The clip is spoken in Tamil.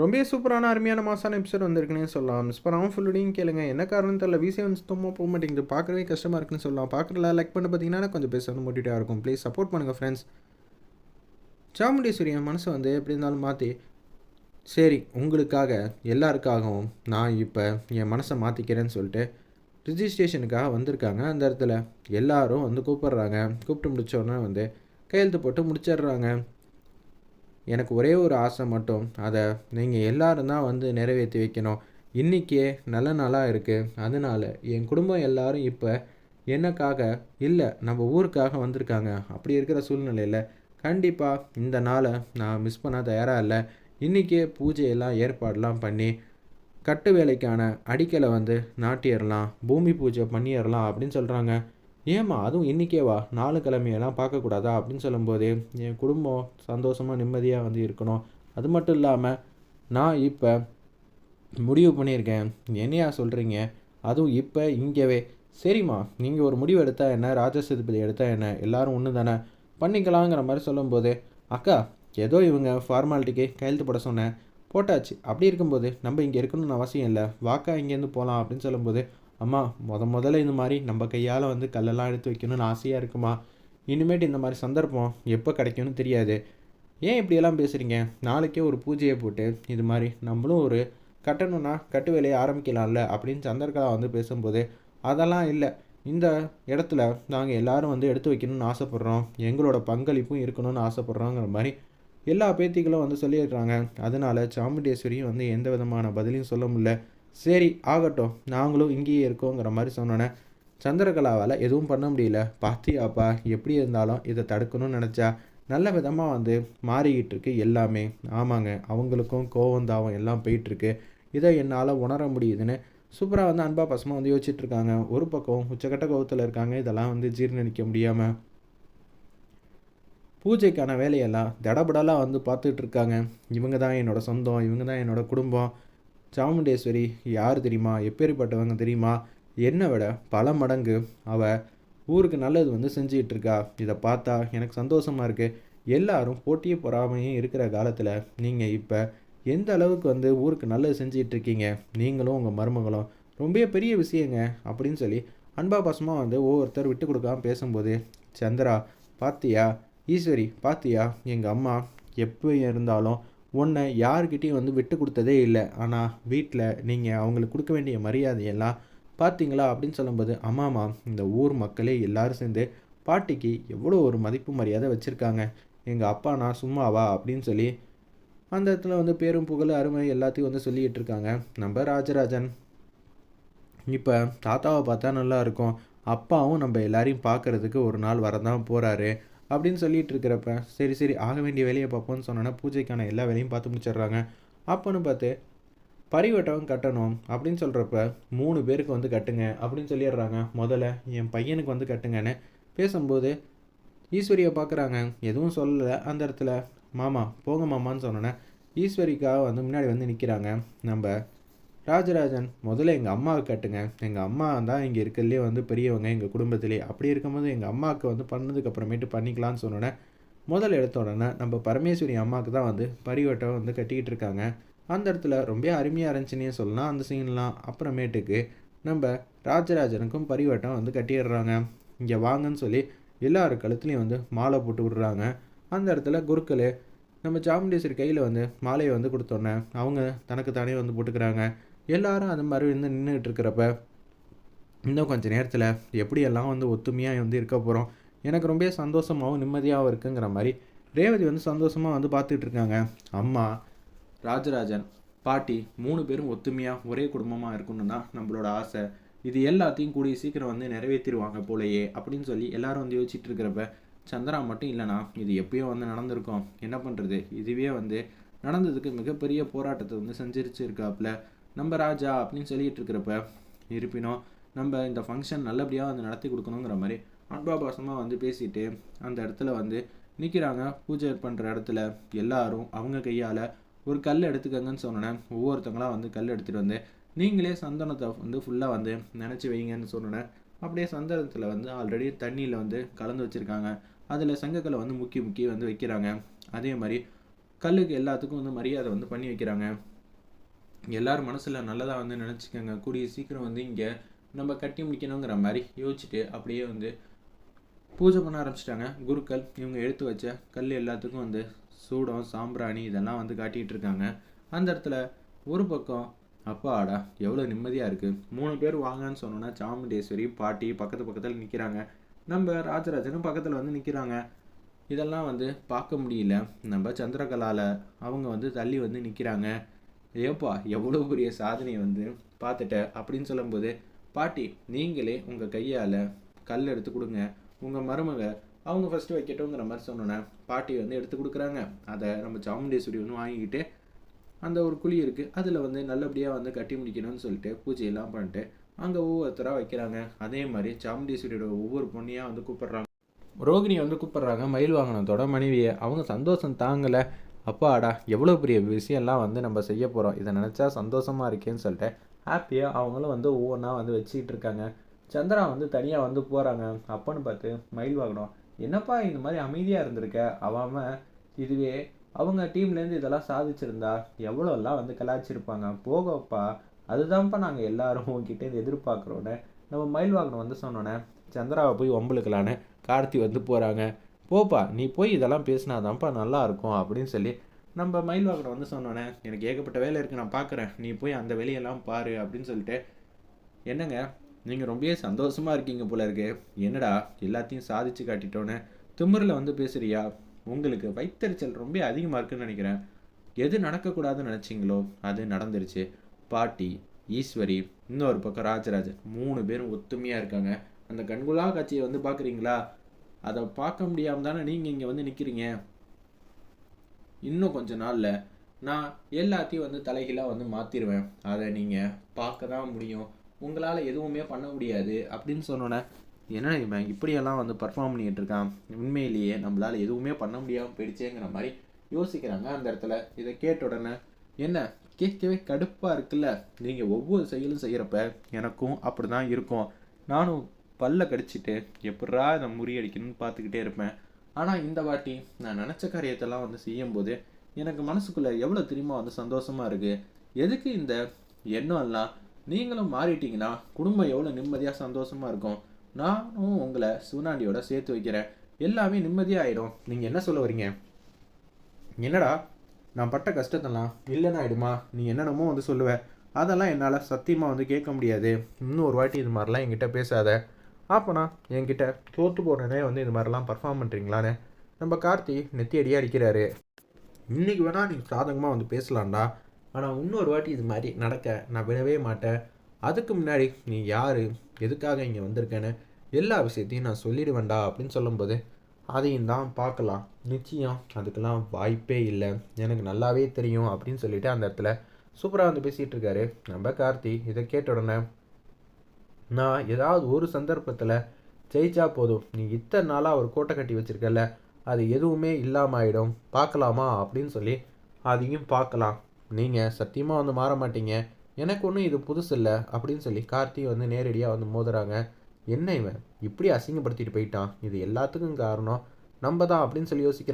ரொம்ப சூப்பரான அருமையான மாசான எபிசோட் வந்திருக்குன்னே சொல்லலாம். மிஸ் பண்ணாமல் ஃபுல்லுடையும் கேளுங்க. என்ன காரணம் தெரியல. விசி வந்து சுத்தமாக போக மாட்டேங்குது. பார்க்கவே கஷ்டமாக இருக்குன்னு சொல்லலாம். பார்க்கல லைக் பண்ண பார்த்தீங்கன்னா கொஞ்சம் பேச வந்து மோட்டிவேட்டாக இருக்கும். ப்ளீஸ் சப்போர்ட் பண்ணுங்கள் ஃப்ரெண்ட்ஸ் சாமுண்டீஸ்வரி என் மனசை வந்து எப்படி இருந்தாலும் மாற்றி சரி உங்களுக்காக எல்லாருக்காகவும் நான் இப்போ என் மனசை மாற்றிக்கிறேன்னு சொல்லிட்டு ரிஜிஸ்ட்ரேஷனுக்காக வந்திருக்காங்க. அந்த இடத்துல எல்லாரும் வந்து கூப்பிட்றாங்க. கூப்பிட்டு முடித்தோடனே வந்து கையெழுத்து போட்டு முடிச்சிடுறாங்க. எனக்கு ஒரே ஒரு ஆசை மட்டும். அதை நீங்கள் எல்லோரும் தான் வந்து நிறைவேற்றி வைக்கணும். இன்றைக்கே நல்ல நாளாக இருக்குது அதனால் என் குடும்பம் எல்லோரும் இப்போ என்னக்காக? இல்லை நம்ம ஊருக்காக வந்திருக்காங்க. அப்படி இருக்கிற சூழ்நிலையில் கண்டிப்பாக இந்த நாளை நான் மிஸ் பண்ண தயாராக இல்லை. இன்றைக்கே பூஜையெல்லாம் ஏற்பாடெலாம் பண்ணி கட்டு வேலைக்கான அடிக்கலை வந்து நாட்டிடலாம். பூமி பூஜை பண்ணிடலாம் அப்படின்னு சொல்கிறாங்க ஏம்மா அதுவும் இன்றைக்கேவா நாலு கிழமையெல்லாம் பார்க்கக்கூடாதா? அப்படின்னு சொல்லும்போது என் குடும்பம் சந்தோஷமாக நிம்மதியாக வந்து இருக்கணும். அது மட்டும் இல்லாமல் நான் இப்போ முடிவு பண்ணியிருக்கேன். என்னையா சொல்கிறீங்க அதுவும் இப்போ இங்கேவே. சரிம்மா நீங்கள் ஒரு முடிவு எடுத்தால் என்ன? ராஜசதுபதி எடுத்தால் என்ன? எல்லாரும் ஒன்று தானே? பண்ணிக்கலாங்கிற மாதிரி சொல்லும்போது அக்கா ஏதோ இவங்க ஃபார்மாலிட்டிக்கு கையெழுத்து போட சொன்னேன். போட்டாச்சு. அப்படி இருக்கும்போது நம்ம இங்கே இருக்கணும்னு அவசியம் இல்லை. வாக்கா இங்கேருந்து போகலாம் அப்படின்னு சொல்லும்போது அம்மா முத முதல்ல இந்த மாதிரி நம்ம கையால் வந்து கல்லெல்லாம் எடுத்து வைக்கணும்னு ஆசையாக இருக்குமா? இனிமேட்டு இந்த மாதிரி சந்தர்ப்பம் எப்போ கிடைக்கும்னு தெரியாது. ஏன் இப்படியெல்லாம் பேசுகிறீங்க நாளைக்கே ஒரு பூஜையை போட்டு இது மாதிரி நம்மளும் ஒரு கட்டணும்னா கட்டு வேலையை ஆரம்பிக்கலாம்ல அப்படின்னு சந்திரகலா வந்து பேசும்போது அதெல்லாம் இல்லை. இந்த இடத்துல நாங்கள் எல்லாரும் வந்து எடுத்து வைக்கணும்னு ஆசைப்பட்றோம். எங்களோட பங்களிப்பும் இருக்கணும்னு ஆசைப்பட்றோங்கிற மாதிரி எல்லா பேத்திகளும் வந்து சொல்லிடுறாங்க அதனால சாமுண்டேஸ்வரியும் வந்து எந்த விதமான பதிலையும் சொல்ல முடியல. சரி ஆகட்டும். நாங்களும் இங்கேயே இருக்கோங்கிற மாதிரி சொன்னோன்னே சந்திரகலாவால் எதுவும் பண்ண முடியல. பாத்தியாப்பா எப்படி இருந்தாலும் இதை தடுக்கணும்னு நினச்சா நல்ல விதமாக வந்து மாறிக்கிட்டு இருக்கு எல்லாமே. ஆமாங்க அவங்களுக்கும் கோவம் தாவம் எல்லாம் போயிட்டுருக்கு. இதை என்னால் உணர முடியுதுன்னு சூப்பராக வந்து அன்பா பசமாக வந்து யோசிச்சுட்ருக்காங்க ஒரு பக்கம் உச்சக்கட்ட கோவத்தில் இருக்காங்க. இதெல்லாம் வந்து ஜீர்ணிக்க முடியாமல் பூஜைக்கான வேலையெல்லாம் தடபடலாக வந்து பார்த்துட்ருக்காங்க இவங்க தான் என்னோடய சொந்தம் இவங்க தான் என்னோடய குடும்பம். சாமுண்டேஸ்வரி யார் தெரியுமா? எப்பேற்பட்டவங்க தெரியுமா? என்னை விட பல மடங்கு அவ ஊருக்கு நல்லது வந்து செஞ்சுக்கிட்டு இருக்கா இதை பார்த்தா எனக்கு சந்தோஷமாக இருக்குது எல்லாரும் போட்டியே பொறாமையும் இருக்கிற காலத்தில் நீங்கள் இப்போ எந்த அளவுக்கு வந்து ஊருக்கு நல்லது செஞ்சுக்கிட்டு இருக்கீங்க நீங்களும் உங்கள் மருமகளும். ரொம்ப பெரிய விஷயங்க அப்படின்னு சொல்லி அன்பா பாசமாக வந்து ஒவ்வொருத்தர் விட்டு கொடுக்காம பேசும்போது சந்திரா பாத்தியா? ஈஸ்வரி பாத்தியா? எங்கள் அம்மா எப்போ இருந்தாலும் உன்னை யாருக்கிட்டேயும் வந்து விட்டு கொடுத்ததே இல்லை. ஆனால் வீட்டில் நீங்கள் அவங்களுக்கு கொடுக்க வேண்டிய மரியாதையெல்லாம் பார்த்தீங்களா? அப்படின்னு சொல்லும்போது ஆமாம்மா இந்த ஊர் மக்களே எல்லாரும் சேர்ந்து பாட்டிக்கு எவ்வளோ ஒரு மதிப்பு மரியாதை வச்சுருக்காங்க. எங்கள் அப்பா நான் சும்மாவா? அப்படின்னு சொல்லி அந்த இடத்துல வந்து பேரும் புகழ் அருமை எல்லாத்தையும் வந்து சொல்லிக்கிட்டு இருக்காங்க. நம்ம ராஜராஜன். இப்போ தாத்தாவை பார்த்தா நல்லா இருக்கும். அப்பாவும் நம்ம எல்லாரையும் பார்க்கறதுக்கு ஒரு நாள் வரதான் போகிறாரு அப்படின்னு சொல்லிட்டு இருக்கிறப்ப சரி சரி ஆக வேண்டிய வேலையை பார்ப்போம்னு சொன்னோன்னா பூஜைக்கான எல்லா வேலையும் பார்த்து முடிச்சிடுறாங்க. அப்போன்னு பார்த்து பரிவட்டம் கட்டணும் அப்படின்னு சொல்கிறப்ப மூணு பேருக்கு வந்து கட்டுங்க அப்படின்னு சொல்லிடுறாங்க. முதல்ல என் பையனுக்கு வந்து கட்டுங்கன்னு பேசும்போது ஈஸ்வரியை பார்க்குறாங்க. எதுவும் சொல்லலை. அந்த இடத்துல மாமா போங்க மாமான்னு சொன்னோன்னே ஈஸ்வரிக்காக வந்து முன்னாடி வந்து நிற்கிறாங்க நம்ம ராஜராஜன் முதல்ல எங்கள் அம்மாவை கட்டுங்க. எங்கள் அம்மா தான் இங்கே இருக்கிறதுலே வந்து பெரியவங்க எங்கள் குடும்பத்திலே. அப்படி இருக்கும்போது எங்கள் அம்மாவுக்கு வந்து பண்ணதுக்கு அப்புறமேட்டு பண்ணிக்கலாம்னு சொன்னோன்னே முதல் எடுத்த உடனே நம்ம பரமேஸ்வரி அம்மாவுக்கு தான் வந்து பரிவட்டம் வந்து கட்டிக்கிட்டு இருக்காங்க. அந்த இடத்துல ரொம்ப அருமையாக இருந்துச்சுன்னே சொல்லலாம் அந்த சீன்லாம் அப்புறமேட்டுக்கு நம்ம ராஜராஜனுக்கும் பரிவட்டம் வந்து கட்டிடுறாங்க. இங்கே வாங்கன்னு சொல்லி எல்லார் கழுத்துலேயும் வந்து மாலை போட்டு விடுறாங்க. அந்த இடத்துல குருக்கள் நம்ம சாமுண்டேஸ்வரி கையில் வந்து மாலையை வந்து கொடுத்தோன்னே அவங்க தனக்கு தானே வந்து போட்டுக்கிறாங்க. எல்லாரும் அது மாதிரி வந்து நின்றுட்டு இருக்கிறப்ப இன்னும் கொஞ்சம் நேரத்தில் எப்படியெல்லாம் வந்து ஒத்துமையாக வந்து இருக்க போகிறோம் எனக்கு ரொம்ப சந்தோஷமாகவும் நிம்மதியாகவும் இருக்குங்கிற மாதிரி ரேவதி வந்து சந்தோஷமாக வந்து பார்த்துட்டு இருக்காங்க. அம்மா ராஜராஜன் பாட்டி மூணு பேரும் ஒத்துமையாக ஒரே குடும்பமாக இருக்கணும் தான் நம்மளோட ஆசை. இது எல்லாத்தையும் கூடிய சீக்கிரம் வந்து நிறைவேற்றிடுவாங்க போலையே அப்படின்னு சொல்லி எல்லாரும் வந்து யோசிச்சுட்டு இருக்கிறப்ப சந்திரா மட்டும் இல்லைனா இது எப்பயோ வந்து நடந்திருக்கும். என்ன பண்ணுறது இதுவே வந்து நடந்ததுக்கு மிகப்பெரிய போராட்டத்தை வந்து செஞ்சிருச்சு இருக்காப்புல நம்ம ராஜா அப்படின்னு சொல்லிட்டு இருக்கிறப்ப இருப்பினும் நம்ம இந்த ஃபங்க்ஷன் நல்லபடியாக வந்து நடத்தி கொடுக்கணுங்கிற மாதிரி அன்பாபாசமாக வந்து பேசிட்டு அந்த இடத்துல வந்து நிற்கிறாங்க பூஜை பண்ணுற இடத்துல எல்லாரும் அவங்க கையால் ஒரு கல் எடுத்துக்கங்கன்னு சொன்னேன் ஒவ்வொருத்தங்களாம் வந்து கல் எடுத்துகிட்டு வந்து நீங்களே சந்தனத்தை வந்து ஃபுல்லாக வந்து நினச்சி வைங்கன்னு சொன்னேன் அப்படியே சந்தனத்தில் வந்து ஆல்ரெடி தண்ணியில் வந்து கலந்து வச்சுருக்காங்க. அதில் சங்கக்கலை வந்து முக்கி முக்கி வந்து வைக்கிறாங்க. அதே மாதிரி கல்லுக்கு எல்லாத்துக்கும் வந்து மரியாதை வந்து பண்ணி வைக்கிறாங்க. எல்லோரும் மனசில் நல்லதாக வந்து நினச்சிக்கோங்க. கூடிய சீக்கிரம் வந்து இங்கே நம்ம கட்டி முடிக்கணுங்கிற மாதிரி யோசிச்சுட்டு அப்படியே வந்து பூஜை பண்ண ஆரம்பிச்சிட்டாங்க. குருக்கள் இவங்க எடுத்து வச்ச கல் எல்லாத்துக்கும் வந்து சூடம் சாம்பிராணி இதெல்லாம் வந்து காட்டிகிட்டு இருக்காங்க. அந்த இடத்துல ஒரு பக்கம் அப்பாடா எவ்வளோ நிம்மதியாக இருக்குது மூணு பேர் வாங்கன்னு சொன்னோன்னா சாமுண்டேஸ்வரி பாட்டி பக்கத்து பக்கத்தில் நிற்கிறாங்க நம்ம ராஜராஜனும் பக்கத்தில் வந்து நிற்கிறாங்க இதெல்லாம் வந்து பார்க்க முடியல. நம்ம சந்திரகலாவில் அவங்க வந்து தள்ளி வந்து நிற்கிறாங்க ஏப்பா எவ்வளோ பெரிய சாதனையை வந்து பார்த்துட்ட? அப்படின்னு சொல்லும்போது பாட்டி நீங்களே உங்கள் கையால் கல் எடுத்து கொடுங்க. உங்கள் மருமக அவங்க ஃபஸ்ட்டு வைக்கட்டுங்கிற மாதிரி சொன்னோன்னே பாட்டி வந்து எடுத்து கொடுக்குறாங்க. அதை நம்ம சாமுண்டேஸ்வரி ஒன்று வாங்கிக்கிட்டு அந்த ஒரு குழி இருக்குது அதில் வந்து நல்லபடியாக வந்து கட்டி முடிக்கணும்னு சொல்லிட்டு பூஜையெல்லாம் பண்ணிட்டு அங்கே ஒவ்வொருத்தராக வைக்கிறாங்க. அதே மாதிரி சாமுண்டேஸ்வரியோட ஒவ்வொரு பொண்ணையாக வந்து கூப்பிட்றாங்க. ரோகிணி வந்து கூப்பிட்றாங்க. மயில் வாங்கினதோட மனைவியை. அவங்க சந்தோஷம் தாங்கலை. அப்பாடா எவ்வளோ பெரிய விஷயம்லாம் வந்து நம்ம செய்ய போகிறோம் இதை நினச்சா சந்தோஷமாக இருக்கேன்னு சொல்லிட்டு ஹாப்பியாக அவங்களும் வந்து ஒவ்வொன்றா வந்து வச்சுக்கிட்டு இருக்காங்க. சந்திரா வந்து தனியாக வந்து போகிறாங்க அப்பன்னு பார்த்து மயில் வாகனம் என்னப்பா இந்த மாதிரி அமைதியாக இருந்திருக்க? அவாம இதுவே அவங்க டீம்லேருந்து இதெல்லாம் சாதிச்சிருந்தா எவ்வளோலாம் வந்து கலாய்ச்சிருப்பாங்க? போகப்பா அதுதான்ப்பா நாங்கள் எல்லாரும் உங்ககிட்ட எதிர்பார்க்குறோன்னு நம்ம மயில் வாகனம் வந்து சொன்னோன்னே சந்திராவை போய் ஒம்பளுக்கலான்னு கார்த்தி வந்து போகிறாங்க போப்பா நீ போய் இதெல்லாம் பேசினாதான்ப்பா நல்லா இருக்கும் அப்படின்னு சொல்லி நம்ம மயில்வாகனம் வந்து சொன்னோன்னே எனக்கு ஏகப்பட்ட வேலை இருக்குது நான் பார்க்குறேன் நீ போய் அந்த வேலையெல்லாம் பாரு அப்படின்னு சொல்லிட்டு என்னங்க நீங்கள் ரொம்பவே சந்தோஷமாக இருக்கீங்க போல இருக்கு. என்னடா எல்லாத்தையும் சாதிச்சு காட்டிட்டோன்னு திமிரில் வந்து பேசுறியா? உங்களுக்கு வைத்தறிச்சல் ரொம்ப அதிகமாக இருக்குன்னு நினைக்கிறேன். எது நடக்கக்கூடாதுன்னு நினச்சிங்களோ அது நடந்துருச்சு. பாட்டி ஈஸ்வரி இன்னொரு பக்கம் ராஜராஜ் மூணு பேரும் ஒத்துமையாக இருக்காங்க. அந்த கண்குலா காட்சியை வந்து பார்க்குறீங்களா அதை பார்க்க முடியாமல் தானே நீங்கள் இங்கே வந்து நிற்கிறீங்க இன்னும் கொஞ்ச நாளில் நான் எல்லாத்தையும் வந்து தலைகீழாக வந்து மாற்றிடுவேன் அதை நீங்கள் பார்க்க தான் முடியும். உங்களால் எதுவுமே பண்ண முடியாது அப்படின்னு சொன்னோன்னே என்ன இவன் இப்படியெல்லாம் வந்து பர்ஃபார்ம் பண்ணிகிட்டு இருக்கான்? உண்மையிலேயே நம்மளால் எதுவுமே பண்ண முடியாமல் போயிடுச்சேங்கிற மாதிரி யோசிக்கிறாங்க அந்த இடத்துல. இதை கேட்ட உடனே என்ன? கேட்கவே கடுப்பாக இருக்குல்ல? நீங்கள் ஒவ்வொரு செயலும் செய்கிறப்ப எனக்கும் அப்படி தான் இருக்கும். நானும் பல்ல கடிச்சிட்டு எப்படா இதை முறியடிக்கணும்னு பார்த்துக்கிட்டே இருப்பேன். ஆனால் இந்த வாட்டி நான் நினச்ச காரியத்தெல்லாம் வந்து செய்யும்போது எனக்கு மனசுக்குள்ளே எவ்வளோ தெரியுமா வந்து சந்தோஷமாக இருக்குது எதுக்கு இந்த எண்ணம் எல்லாம் நீங்களும் மாறிட்டீங்கன்னா குடும்பம் எவ்வளோ நிம்மதியாக சந்தோஷமாக இருக்கும். நானும் உங்களை சுனாண்டியோட சேர்த்து வைக்கிறேன். எல்லாமே நிம்மதியாக ஆகிடும் நீங்கள் என்ன சொல்ல வரீங்க? என்னடா நான் பட்ட கஷ்டத்தெல்லாம் இல்லைன்னு ஆகிடுமா நீ என்னென்னமோ வந்து சொல்லுவேன் அதெல்லாம் என்னால் சத்தியமாக வந்து கேட்க முடியாது. இன்னும் ஒரு வாட்டி இது மாதிரிலாம் என்கிட்ட பேசாத. அப்போனா என்கிட்ட தோற்று போடுறதே வந்து இது மாதிரிலாம் பர்ஃபார்ம் பண்ணுறீங்களான்னு நம்ம கார்த்தி நெத்தி அடிக்கிறாரு. இன்றைக்கி வேணால் நீங்கள் சாதகமாக வந்து பேசலாம்டா. ஆனால் இன்னொரு வாட்டி இது மாதிரி நடக்க நான் விடவே மாட்டேன். அதுக்கு முன்னாடி நீ யார் எதுக்காக இங்கே வந்திருக்கேன்னு எல்லா விஷயத்தையும் நான் சொல்லிடுவேன்டா அப்படின்னு சொல்லும்போது அதையும் தான் பார்க்கலாம். நிச்சயம் அதுக்கெல்லாம் வாய்ப்பே இல்லை. எனக்கு நல்லாவே தெரியும் அப்படின்னு சொல்லிட்டு அந்த இடத்துல சூப்பராக வந்து பேசிகிட்டு இருக்காரு. நம்ம கார்த்தி இதை கேட்ட உடனே நான் ஏதாவது ஒரு சந்தர்ப்பத்தில் ஜெயிச்சா போதும். நீ இத்தனை நாளாக ஒரு கோட்டை கட்டி வச்சுருக்கல அது எதுவுமே இல்லாமல் ஆகிடும் பார்க்கலாமா அப்படின்னு சொல்லி அதையும் பார்க்கலாம். நீங்கள் சத்தியமாக வந்து மாற மாட்டீங்க. எனக்கு ஒன்றும் இது புதுசு இல்லை அப்படின்னு சொல்லி கார்த்தி வந்து நேரடியாக வந்து மோதுறாங்க. என்ன இவன்? இப்படி அசிங்கப்படுத்திட்டு போயிட்டான். இது எல்லாத்துக்கும் காரணம் நம்ம தான் அப்படின்னு சொல்லி யோசிக்கிறாங்க.